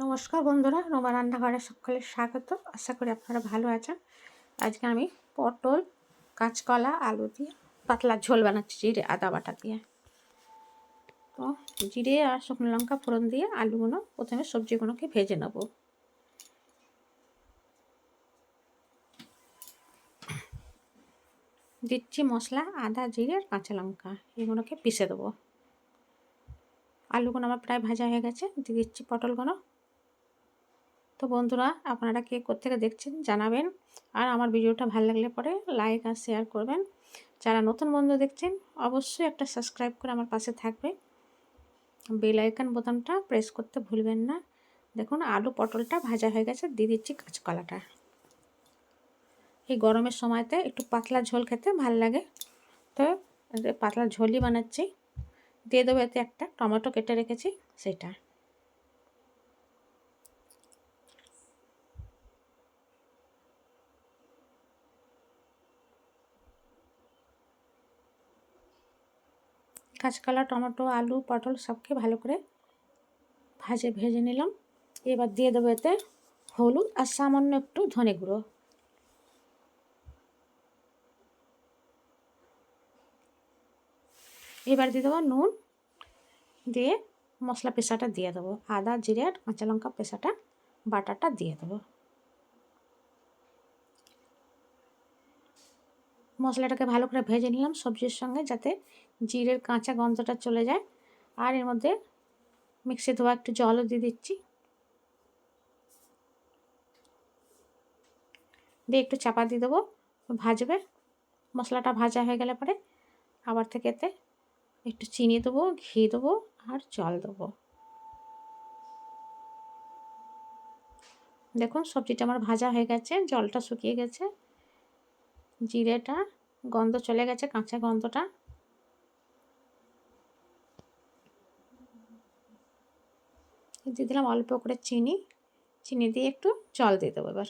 নমস্কার বন্ধুরা, রোমা রান্নাঘরে সকলের স্বাগত। আশা করি আপনারা ভালো আছেন। আজকে আমি পটল, কাঁচকলা, আলু দিয়ে পাতলা ঝোল বানাচ্ছি জিরে, আদা বাটা দিয়ে। তো জিরে আর শুকনো লঙ্কা ফোড়ন দিয়ে আলুগুলো প্রথমে সবজিগুলোকে ভেজে নেব। দিচ্ছি মশলা, আদা, জিরে আর কাঁচা লঙ্কা, এগুলোকে পিষে দেবো। আলুগুলো আমার প্রায় ভাজা হয়ে গেছে দিচ্ছি পটলগুলো। তো বন্ধুরা, আপনারা কে কোথেকে দেখছেন জানাবেন। আর আমার ভিডিওটা ভালো লাগলে পরে লাইক আর শেয়ার করবেন। যারা নতুন বন্ধু দেখছেন, অবশ্যই একটা সাবস্ক্রাইব করে আমার পাশে থাকবে। বেল আইকন বোতামটা প্রেস করতে ভুলবেন না। দেখুন, আলু পটলটা ভাজা হয়ে গেছে, দিয়ে দিচ্ছি কাঁচকলাটা। এই গরমের সময়তে একটু পাতলা ঝোল খেতে ভালো লাগে। তো, পাতলা ঝোলই বানাচ্ছি। দিয়ে দেবো এতে একটা টমেটো কেটে রেখেছি, সেটা। কাঁচকলা, টমেটো, আলু, পটল সবকে ভালো করে ভাজে, ভেজে নিলাম। এবার দিয়ে দেবো এতে হলুদ আর সামান্য একটু ধনে গুঁড়ো। এবার দিয়ে দেবো নুন দিয়ে মশলা পেশাটা দিয়ে দেবো। আদা, জিরে আর কাঁচা লঙ্কা পেশাটা, বাটাটা দিয়ে দেবো। মশলাটাকে ভালো করে ভেজে নিলাম সবজির সঙ্গে যাতে জিরের কাঁচা গন্ধটা চলে যায়। আর এর মধ্যে মিক্সি ধোয়া একটু জলও দিয়ে দিচ্ছি। দিয়ে একটু চাপা দিয়ে দেবো, ভাজবে। মশলাটা ভাজা হয়ে গেলে পরে আবার থেকে এতে একটু চিনি দেবো, ঘি দেবো আর জল দেবো। দেখুন সবজিটা আমার ভাজা হয়ে গেছে, জলটা শুকিয়ে গেছে। জিরেটা, গন্ধ চলে গেছে, কাঁচা গন্ধটা। দিয়ে দিলাম অল্প করে চিনি। চিনি দিয়ে একটু জল দিয়ে দেবো এবার।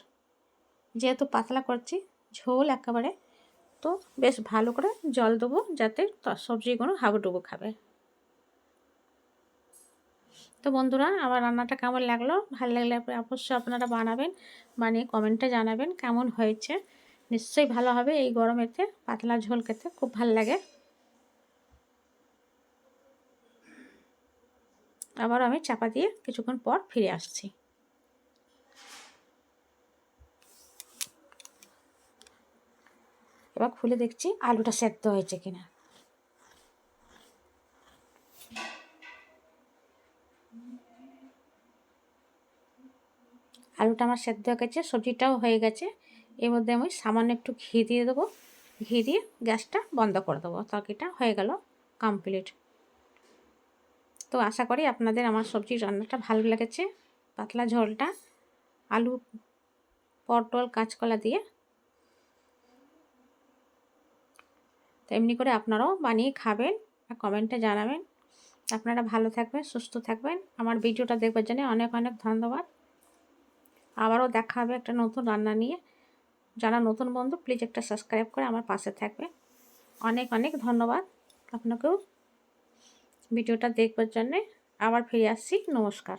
যেহেতু পাতলা করছি, ঝোল একেবারে, তো বেশ ভালো করে জল দেবো যাতে সবজিগুলো হাবুডুবু খাবে। তো বন্ধুরা, আমার রান্নাটা কেমন লাগল? ভালো লাগলে অবশ্যই আপনারা বানাবেন, বানিয়ে কমেন্টে জানাবেন কেমন হয়েছে। নিশ্চয়ই ভালো হবে এই গরমেতে পাতলা ঝোল খেতে খুব ভালো লাগে। আবার আমি চাপা দিয়ে কিছুক্ষণ পর ফিরে আসছি। এবার খুলে দেখছি আলুটা সেদ্ধ হয়েছে কিনা। আলুটা আমার সেদ্ধ হয়ে গেছে, সবজিটাও হয়ে গেছে। এর মধ্যে আমি সামান্য একটু ঘি দিয়ে দেবো। ঘি দিয়ে গ্যাসটা বন্ধ করে দেবো। তরকারিটা হয়ে গেল কমপ্লিট তো আশা করি আপনাদের আমার সবজির রান্নাটা ভালো লেগেছে। পাতলা ঝোলটা, আলু, পটল, কাঁচকলা দিয়ে। তো এমনি করে আপনারাও বানিয়ে খাবেন আর কমেন্টে জানাবেন। আপনারা ভালো থাকবেন, সুস্থ থাকবেন। আমার ভিডিওটা দেখবার জন্য অনেক অনেক ধন্যবাদ। আবারও দেখা হবে একটা নতুন রান্না নিয়ে। যারা নতুন বন্ধু প্লিজ একটা সাবস্ক্রাইব করে আমার পাশে থাকবে। অনেক অনেক ধন্যবাদ আপনাকেও। ভিডিওটা দেখবার জন্যে আবার ফিরে আসছি। নমস্কার।